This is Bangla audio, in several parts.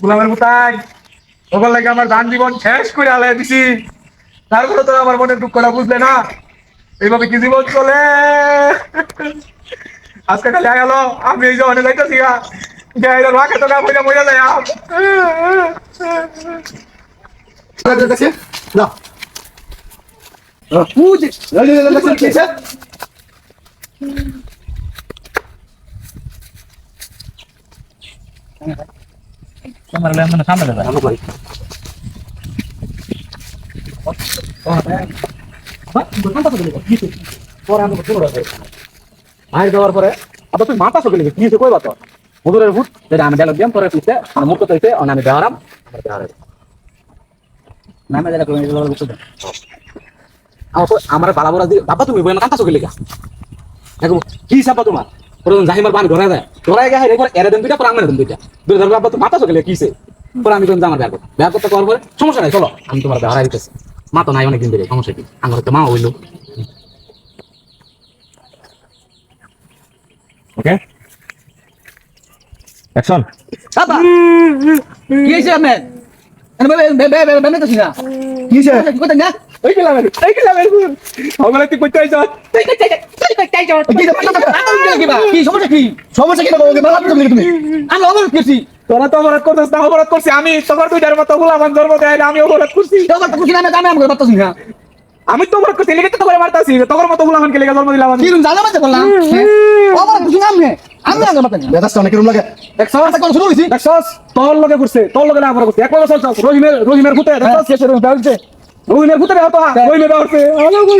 গোলামের মুতাই ওখান লাগে আমার দান জীবন শেষ করে আলাই দিছি তারপরে তো আমার মনের দুঃখটা বুঝলে না এইভাবে কি জীবন চলে আজকে খালি গেল আমি এই জমানে যাইতেছি গা গায়ের রাখে তো গা মজা মজা যায় না পুজে তোমার লে মানে সামনে দেবে আমার ভাই ভাই দেওয়ার পরে আবার তুই মাথা সকে কি কই বাতো হুজুরের ভূত, যেটা আমি ডায়লগ দিলাম পরে পিছে মানে মুক্ত হইতে আমি দেওয়ারাম আমার দেওয়ারে নামে যেটা করে দিলাম বুঝছ আমার বালা বড়া বাবা তুমি বইনা কাঁথা সকে লিখা কি সাপা তোমার? পরে জাহিমার বান ঘরে দেয়। ঘরে গে এরপর এরে দেন দুইটা পরে আঙ্গনে দেন দুইটা। দুই ধর তো মাথা লিখা কিছে পরে আমি তুমি আমার ব্যাগ ব্যাগ করতে করার পরে সমস্যা নাই চলো আমি তোমার দেওয়ারা দিতেছি মা তো নাই অনেক ধরে সমস্যা কি? আঙ্গরে তো মা হইল। Okay? Action Apa? Iya men. Ano ba ba ba ba ba ba sina? কি সে Ko tanya. এই গেলামের এই গেলামের ওগুলো তুই কইতে আইছ? Tay tay কি কি? কি কি? কি। তোরা তো অপরাধ করছিস না অপরাধ করছি আমি তোমার দুইটার মতো গোলামান জন্ম দেয় আমি অপরাধ করছি আমি তো অপরাধ করছি লিখে তো করে মারতাছি তোর মতো গোলামানকে লিখে জন্ম দিলাম আমি কি রুম জানা মাঝে বললাম। অবরোধ করছি লাগে তোর লগে লগে না আমার করছে এক বছর চলছে ভূতে ভূতে হতো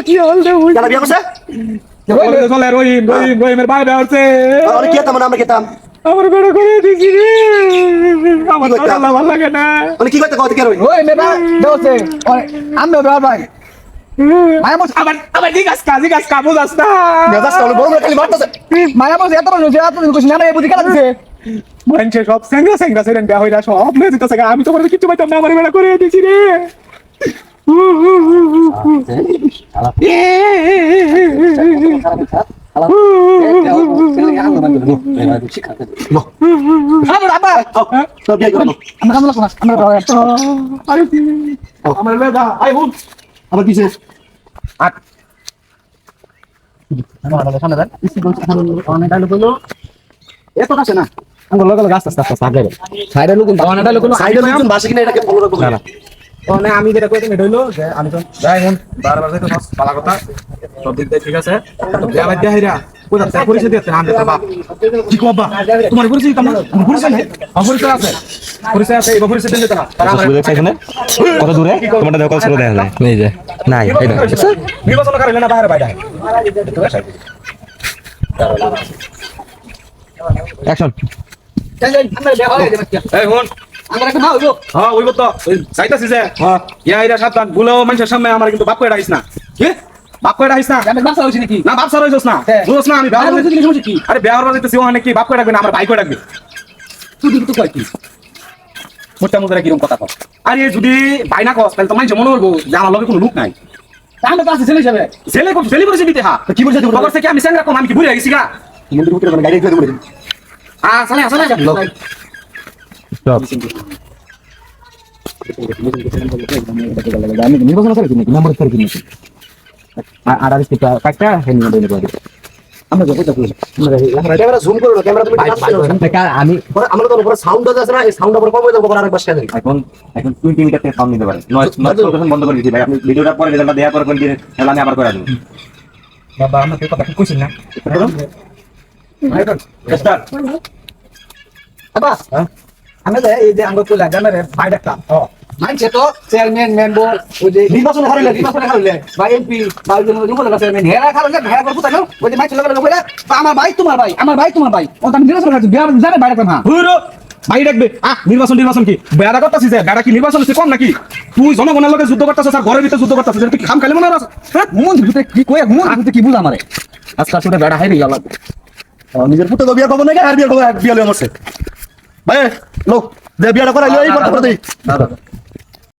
কি হল ওই যারা বিয়ে করছে চলে রহিম রহিম রহিমের ভাই দাঁড়ছে অনেক খেতাম না আমরা খেতাম? আমার বেড়া করে দিছি রে। আমার আল্লাহ ভালো লাগে না। মানে কি করতে কত কে রই ওই? মেবা দোসে। আমি বেবা ভাই। মায়া মস আবার আবার জিজ্ঞাস কা জিজ্ঞাস কা বুঝাস না। মেজাজটা অনেক বড় বড় খালি মারতেছে। মায়া মস এত না এই দিছে। মানুষের সব স্যাংরা স্যাংরা সেরেন বিয়া হইরা সব মেয়ে দিতেছে আমি তো করে কিছু পাইতাম না আমার বেড়া করে দিছি রে। আরে কি- আবার কিসে এত কাছে না লগে লগে আস্তে আস্তে আস্তে সাইডে লোক বাসে কিনা এটাকে ফলো না মানে আমি যেটা কইতে এটা হইল যে আমি তো যাই মন বারবার যাইতে সব পালা কথা। সব দিক দিয়ে ঠিক আছে। তো বিয়া বাদ দিয়া হইরা কোথা থেকে পরিচয় দিতে না আমি বাপ। কি কো বাবা তোমার পরিচয় তোমার পরিচয় নেই। আমার পরিচয় আছে। পরিচয় আছে এই পরিচয় দিতে না তারা আমার এখানে কত দূরে তোমারটা দেখো ছেড়ে দেখা যায় এই যে। নাই এই দেখো নির্বাচন করে না বাইরে বাইরে অ্যাকশন হয়ে এই হুন আমরা একটা ভালো হ্যাঁ তো যে। হ্যাঁ। ইয়া এরা সাবধান ভুলেও মানুষের সামনে আমার কিন্তু বাপ করে রাখিস না। কি? বাপ না? আমি বাসা হইছি নাকি? না বাপ সার না। হ্যাঁ। বুঝছ না আমি আরে ব্যবহার বুঝলি সমস্যা কি? আরে ব্যবহার বাজাইতেছি অনেক কি বাপ করে না আমার ভাই করে রাখবে। তুই কিন্তু কই কি? মোটা মোটা কীরকম কথা কর আরে যদি ভাই না কস তাহলে তো মানুষ মনে করব যে আমার লগে কোনো লোক নাই। তো আছে ছেলে হিসাবে। ছেলে কর ছেলে করেছে বিতে হা। কি বলছে তুমি খবর থেকে আমি স্যাংরা কোন আমি কি ভুলে গেছি গা? মন্দির ভিতরে মানে গাড়ি করে দেবো আ সালে সালে লোক। আমি নির্বাচন করে কিনে নাম্বার করে কিনে আর আর কি কাটটা হেন নিয়ে দেব আমরা যাব যাব আমরা ক্যামেরা জুম করো ক্যামেরা তুমি আমি আমরা তো উপরে সাউন্ড আছে না এই সাউন্ড উপরে কমে দেবো আরেকবার শেয়ার এখন এখন টোয়েন্টি মিটার থেকে সাউন্ড নিতে পারেন। নয় নয় লোকেশন বন্ধ করে দিচ্ছি ভাই আপনি ভিডিওটা পরে রেজাল্টটা দেওয়ার পরে করে দিন তাহলে আমি আবার করে দেবো বাবা আমরা তো কথা কইছিস না। স্টার্ট আবা আমি যে এই যে রে ডাক্তার মানছে তো চেয়ারম্যান মেম্বার ওই যে নির্বাচনে হারাইলে নির্বাচনে হারলে বা এমপি বা ওই যে চেয়ারম্যান হেরা খালে হেরা করে পুতা ওই যে মাইছে লগা লগা বলে আমার ভাই তোমার ভাই আমার ভাই তোমার ভাই। ও আমি নির্বাচন জানে বাইরে হ্যাঁ। হুরো! ভাই ডাকবে আহ নির্বাচন নির্বাচন কি? বেড়া করতেছিস বেড়া কি নির্বাচন হচ্ছে কম নাকি? তুই জনগণের লগে যুদ্ধ করতেছিস আর ঘরের ভিতরে যুদ্ধ করতেছিস তুই খাম খালি মনে হ্যাঁ? মন ভিতরে কি কয়ে মন ভিতরে কি বুঝ আমারে আজকাল শুনে বেড়া হাইরে গেল নিজের পুত্র বিয়ে করব নাকি? আর বিয়ে করব বিয়ে মরছে। ভাই লোক যে বিয়াটা করাইলো এই কথা করে দিই